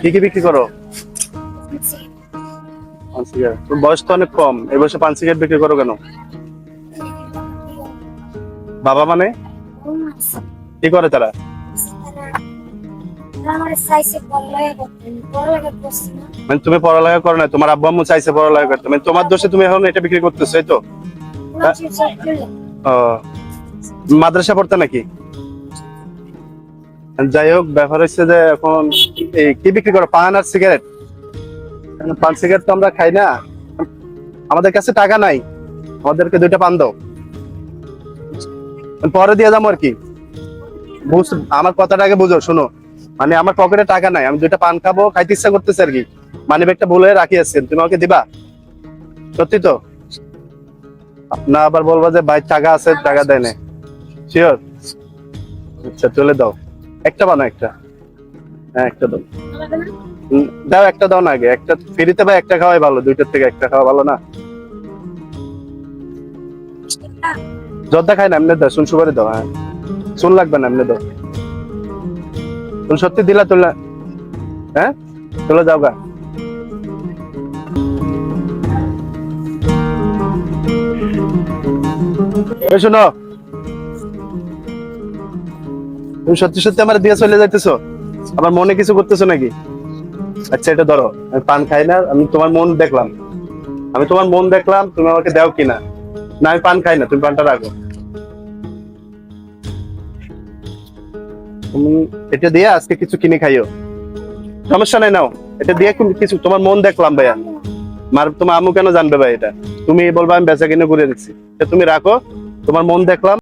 কি কি বিক্রি করো? বয়স তো অনেক কম। এই বয়সে পান সিগারেট বিক্রি করো কেন? বাবা মানে? কি করে তারা? মানে তুমি পড়ালেখা করো না তোমার আব্বু আম্মু চাইছে পড়ালেখা করতে। মানে তোমার দোষে তুমি এখন এটা বিক্রি করতেছো তো? ও, মাদ্রাসা পড়তে নাকি? যাই হোক, ব্যাপার হচ্ছে যে এখন এই কি বিক্রি করো, পান আর সিগারেট পান সিগারেট তো আমরা খাই না? আমাদের কাছে টাকা নাই, আমাদেরকে দুইটা পান দাও। পরে দিয়ে যাব আর কি। আমার কথাটা আগে বুঝো, শোনো। মানে আমার পকেটে টাকা নাই, আমি দুইটা পান খাব, খাইতে ইচ্ছা করতেছে আর কি। মানে ব্যাগটা বলে রাখি আছেন তুমি আমাকে দিবা? সত্যি তো? না, আবার বলবা যে ভাই, টাকা আছে, টাকা দেয় না শিওর আচ্ছা চলে দাও। একটা বানো একটা। হ্যাঁ একটা দাও। দাও, একটা দাও না আগে। একটা ফ্রিতে ভাই একটা খাওয়াই ভালো, দুইটার থেকে একটা খাওয়া ভালো না। জর্দা খাই না, এমনি দাও শুন সুপারি দাও হ্যাঁ। শুন লাগবে না, এমনি দাও। তুমি সত্যি দিলা তুললা হ্যাঁ? চলে যাও গা। শোনো তুমি সত্যি সত্যি আমার দিয়ে চলে যাইতেছো? আমার মনে কিছু করতেছো নাকি? আচ্ছা এটা ধরো, আমি পান খাই না, আমি তোমার মন দেখলাম। আমি তোমার মন দেখলাম, তুমি আমাকে দাও কিনা। না, আমি পান খাই না, তুমি পানটা রাখো। তুমি এটা দিয়ে আজকে কিছু কিনে খাইও। সমস্যা নাই, নাও। এটা দিয়ে কিছু তোমার মন দেখলাম, ভাইয়া। মার তোমার আম্মু কেন জানবে, ভাই, এটা? তুমি বলবা, আমি বেচা কিনে ঘুরে দিচ্ছি। তুমি রাখো, তোমার মন দেখলাম।